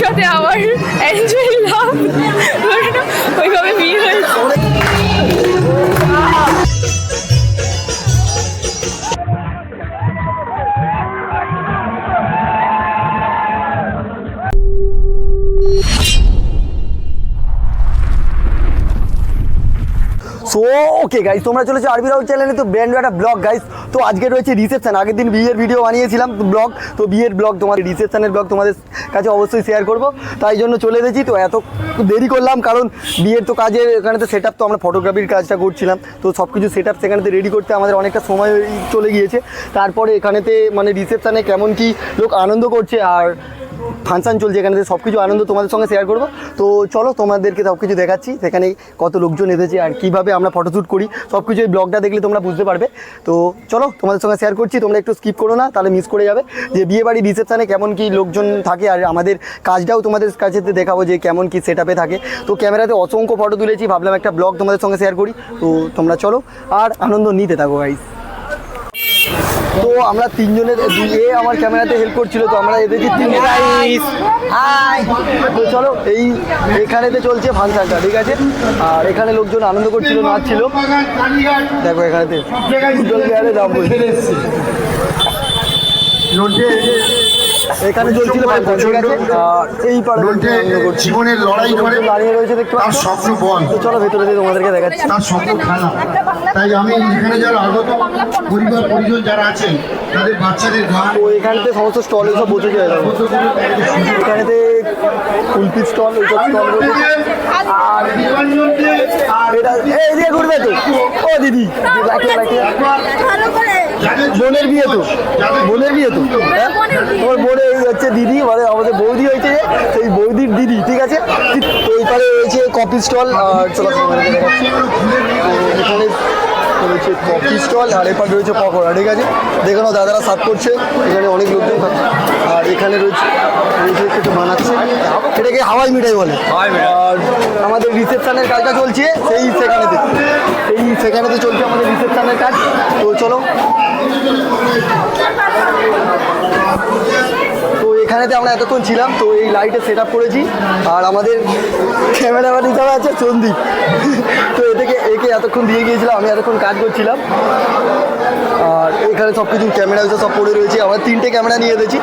সাথে আমার enjoy love so okay guys তোমরা চলেছো আরবি রাউল চ্যানেলে তো ব্র্যান্ড একটা ব্লগ গাইস তো আজকে রয়েছে রিসেপশন আগের দিন বিয়ের ভিডিও বানিয়েছিলাম ব্লগ তো বিয়ের ব্লগ তোমাদের রিসেপশনের ব্লগ তোমাদের কাছে অবশ্যই শেয়ার করব। তাই জন্য চলে এসেছি। তো এত দেরি করলাম, কারণ বিয়ের তো কাজের এখানে তো সেট তো আমরা ফটোগ্রাফির কাজটা করছিলাম। তো সব কিছু সেট আপ সেখানেতে রেডি করতে আমাদের অনেকটা সময় চলে গিয়েছে। তারপরে এখানেতে মানে রিসেপশানে কেমন কি লোক আনন্দ করছে আর ফাংশন চলছে, এখানে সব কিছু আনন্দ তোমাদের সঙ্গে শেয়ার করব। তো চলো, তোমাদেরকে সব কিছু দেখাচ্ছি, সেখানে কত লোকজন এসেছে আর কীভাবে আমরা ফটোশ্যুট করি সব কিছু এই ব্লগটা দেখলে তোমরা বুঝতে পারবে। তো চলো, তোমাদের সঙ্গে শেয়ার করছি, তোমরা একটু স্কিপ করো না, তাহলে মিস করে যাবে। যে বিয়ে বাড়ি রিসেপশানে কেমন কি লোকজন থাকে আর আমাদের কাজটাও তোমাদের কাছে দেখাবো যে কেমন কি সেট থাকে। তো ক্যামেরাতে অসংখ্য ফটো তুলেছি, ভাবলাম একটা ব্লগ তোমাদের সঙ্গে শেয়ার করি। তো তোমরা চলো, আর আনন্দ নিতে থাকো গাইস তো আমরা তিনজনের এ আমার ক্যামেরাতে হেল্প করছিল তো আমরা এদেরকে তিন হাই তো চলো এই এখানেতে চলছে ফাংশনটা ঠিক আছে? আর এখানে লোকজন আনন্দ করছিল নাচছিল। দেখো এখানেতে দাম বলছে। এখানে চলছিল ঠিক আছে? এই করছে জীবনের লড়াই করে দাঁড়িয়ে রয়েছে দেখতে পাচ্ছ? স্বপ্ন বল তো চলো ভেতরে দিয়ে তোমাদেরকে দেখাচ্ছি। তার স্বপ্ন খেলা। তাই আমি এখানে যারা আগত পরিবার পরিজন যারা আছেন তাদের বাচ্চাদের গান তো এখানেতে সমস্ত স্টল সব বসে যায় এখানেতে কুলপির স্টল ওইসব স্টল বসে আর আর এটা এই দিয়ে ঘুরবে তো। ও দিদি। রাখলে রাখলে বোনের বিয়ে তো। বোনের বিয়ে তো। হ্যাঁ? তোমার বোনের এই হচ্ছে দিদি মানে আমাদের বৌদি হয়েছে সেই বৌদির দিদি ঠিক আছে? তো রয়েছে কফি স্টল আর চলো এখানে রয়েছে কফি স্টল আর এরপর রয়েছে পকোড়া ঠিক আছে? দেখে নাও দাদারা সার্ভ করছে। এখানে অনেক লোকজন খাচ্ছে আর এখানে রয়েছে রয়েছে কিছু বানাচ্ছে। এটাকে হাওয়াই মিঠাই বলে। আর আমাদের রিসেপশনের কাজটা চলছে সেই সেখানেতে। সেই সেখানেতে চলছে আমাদের রিসেপশনের কাজ। তো চলো তো এখানেতে আমরা এতক্ষণ ছিলাম, তো এই লাইটে সেট করেছি। আর আমাদের ক্যামেরাম্যান হিসাবে আছে সন্দীপ। তো এটাকে একে এতক্ষণ দিয়ে গিয়েছিলাম, আমি এতক্ষণ কাজ করছিলাম। আর এখানে সব কিছু ক্যামেরা সব পড়ে রয়েছে। আমরা তিনটে ক্যামেরা নিয়ে এসেছি।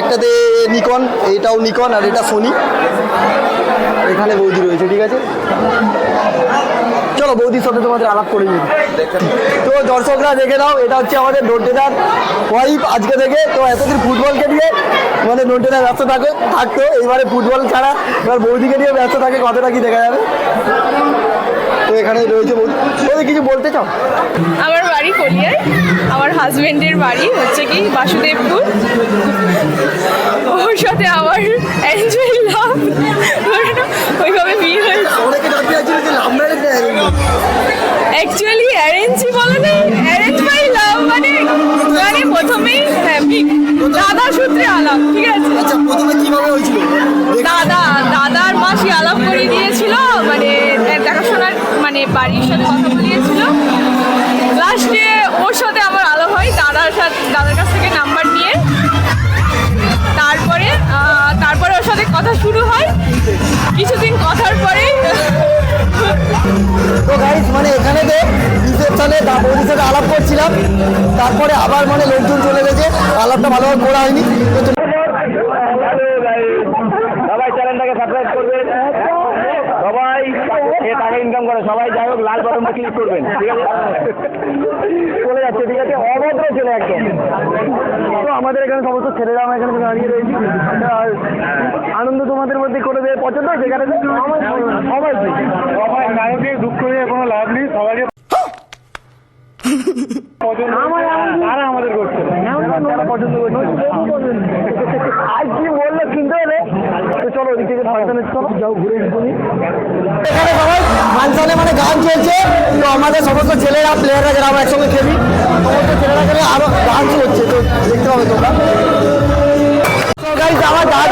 একটাতে নিকন, এটাও নিকন, আর এটা সোনি। এখানে বৌদি রয়েছে, ঠিক আছে? চলো, বৌদির সাথে তোমাদের আলাপ করে নিই। তো দর্শকরা দেখে নাও, এটা হচ্ছে আমাদের নোটেদার ওয়াইফ আজকে থেকে। তো এতদিন ফুটবলকে নিয়ে মানে নোটেদার ব্যস্ত থাকে থাকতো। এইবারে ফুটবল ছাড়া এবার বৌদিকে নিয়ে ব্যস্ত থাকে, কতটা কি দেখা যাবে? তো এখানে রয়েছে বৌদি কিছু বলতে চাও? আমার বাড়ি কলিয়ায় আমার হাজবেন্ডের বাড়ি হচ্ছে কি বাসুদেবপুর। ওর সাথে আমার এনজয় লাভ ওইভাবে বিয়ে হয়েছে। অ্যাকচুয়ালি অ্যারেঞ্জই বলে নেই রিসেপশনে বৌদির সাথে আলাপ করছিলাম। তারপরে আবার মানে লোকজন চলে গেছে। আলাপটা ভালোভাবে করা হয়নি। তো সবাই চ্যানেলটাকে সাবস্ক্রাইব করবেন সবাই টাকা ইনকাম করে। সবাই যাই হোক লাল বাটনটা ক্লিক করবেন। ঠিক আছে? চলে যাচ্ছে ঠিক আছে? অভদ্র ছেলে একদম। তো আমাদের এখানে সমস্ত ছেলেরা আমরা এখানে দাঁড়িয়ে রয়েছি। আর আনন্দ তোমাদের মধ্যে করে দেবে। পছন্দ সবাই সবাই নায়কে দুঃখ নিয়ে কোনো লাভ নেই সবাইকে তারা আমাদের করছে। পছন্দ করছে। আজ কি বলল কিনতে হবে চলো ওদিক থেকে ফাংশনে চলো। যাও ঘুরে এখানে সবাই ফাংশনে মানে গান চলছে। তো আমাদের সমস্ত ছেলেরা প্লেয়াররা যারা আমরা একসঙ্গে খেলি। সমস্ত ছেলেরা খেলে আরও গান হচ্ছে তো দেখতে পাবে তোমরা। আমার দাদু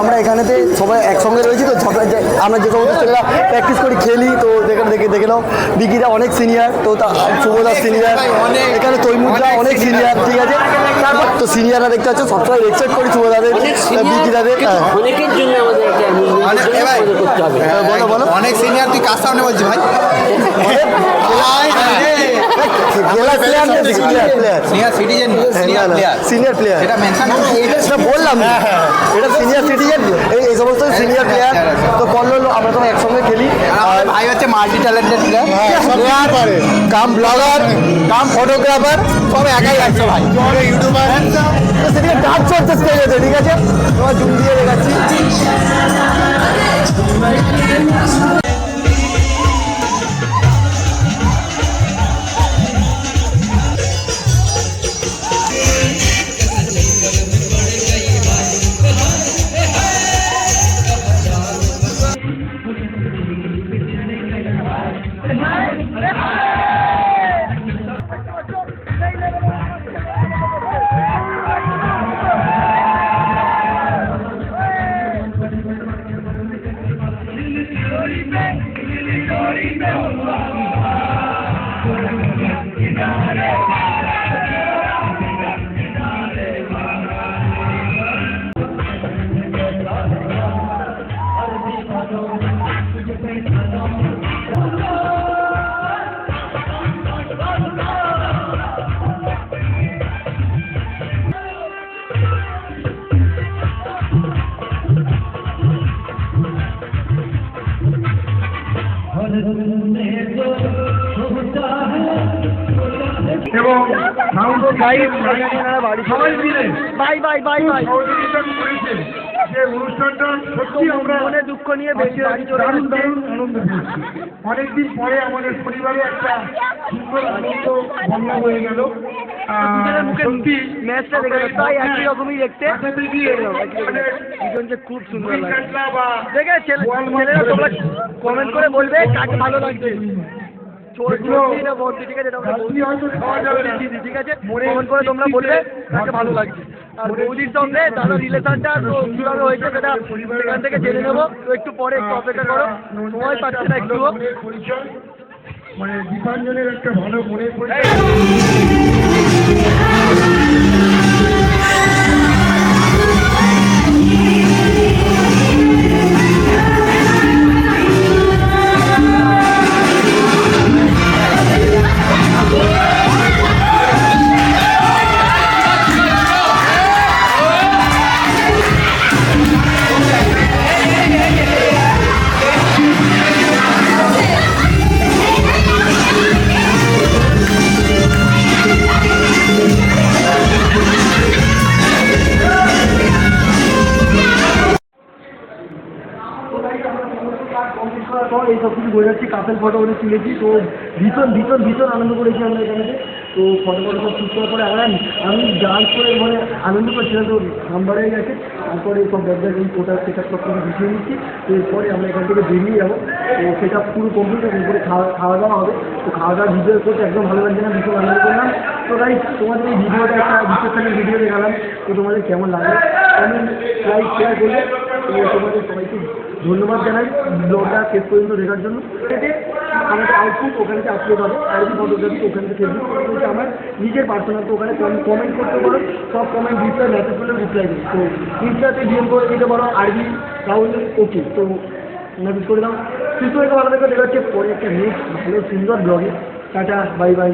আমরা এখানেতে সবাই একসঙ্গে রয়েছি তো আমরা যে সমস্ত ছেলেরা প্র্যাকটিস করি খেলি তো যেখানে দেখে দেখে নাও বিকিরা অনেক সিনিয়র তো তা সিনিয়র এখানে তৈমুদ্রা অনেক সিনিয়র ঠিক আছে? তারপর তো সিনিয়ররা দেখতে পাচ্ছ সবসময় রেসপেক্ট করি শুভদাদের বিকিরাদের হ্যাঁ। অনেকের জন্য আমাদের হ্যাঁ, বলো বলো। অনেক সিনিয়র তুই কার সামনে বলছিস ভাই খেলার player senior player citizen senior player এটা মেনশন এটা বললাম। এটা সিনিয়র সিটিজেন এই এই সমস্ত সিনিয়র প্লেয়ার তো কল্লোল আমরা তো একসঙ্গে খেলি। আমাদের ভাই হচ্ছে multi talented player cum blogger cum photographer সব একাই আছে ভাই। ইউটিউবার তো সেদিকে ডান্স করতে ঠিক আছে? তোমার জুম দিয়ে দেখাচ্ছি। এবং সাউন্ড গাইড সবাই মিলে বাই বাই বাই বাই যে অনুষ্ঠানটা সত্যি আমরা মনে দুঃখ নিয়ে বেশি বাড়ি চলে দারুণ যাচ্ছে দারুণ আনন্দ পেয়েছি অনেকদিন পরে আমাদের পরিবারে একটা সুন্দর আনন্দ বন্যা হয়ে গেল। মুখে সত্যি ম্যাচটা দেখে প্রায় একই রকমই দেখতে। মানে দুজনকে খুব সুন্দর লাগে। দেখে ছেলেরা তোমরা কমেন্ট করে বলবে কাকে ভালো লাগছে। ঠিক আছে ঠিক আছে তোমরা বলবে কাকে ভালো লাগছে। আর বৌদির সঙ্গে দাদা রিলেশনটা তো কীভাবে হয়েছে সেটা সেখান থেকে জেনে নেব। তো একটু পরে একটু অপেক্ষা করো। সময় পাচ্ছে না একটু মানে দীপাঞ্জনের একটা ভালো মনের পরিচয় এই সব কিছু বোঝাচ্ছি কাপেল ফটো ওদের তুলেছি, তো ভীষণ ভীষণ ভীষণ আনন্দ করেছি আমরা এখানে। তো ফটো ফটো সব শুট করার পরে আমরা আমি ডান্স করে মানে আনন্দ করছিলাম তো নাম্বার হয়ে গেছে। তারপরে সব ব্যাগটা এই কোটা সেট আপ সব কিছু গুছিয়ে নিচ্ছি। তো এরপরে আমরা এখান থেকে বেরিয়ে যাব। তো সেটা পুরো কমপ্লিট হবে এরপরে খাওয়া খাওয়া দাওয়া হবে। তো খাওয়া দাওয়া ভিডিও করতে একদম ভালো লাগছে না, ভীষণ আনন্দ করলাম। তো তাই তোমাদের এই ভিডিওটা একটা রিসেপশনের ভিডিও দেখালাম। তো তোমাদের কেমন লাগল? কমেন্ট লাইক শেয়ার করলে। তোমাদের সবাইকে ধন্যবাদ জানাই ব্লগটা শেষ পর্যন্ত দেখার জন্য। আমাদের আউটপুট ওখান আপলোড হবে আরবি ফটোগ্রাফি ওখান থেকে কিন্তু আমার নিজের পার্সোনাল তো ওখানে কমেন্ট করতে পারো, সব কমেন্ট রিপ্লাই মেসেজ করলে রিপ্লাই দিই তো ইনস্টাতে ডিএম করে দিতে পারো আরবি রাহুল ওকে তো মেসেজ করে দাও। সুস্থ হয়ে ভালো থেকে, দেখা হচ্ছে পরে একটা নেক্সট ভালো সুন্দর ব্লগে টাটা বাই বাই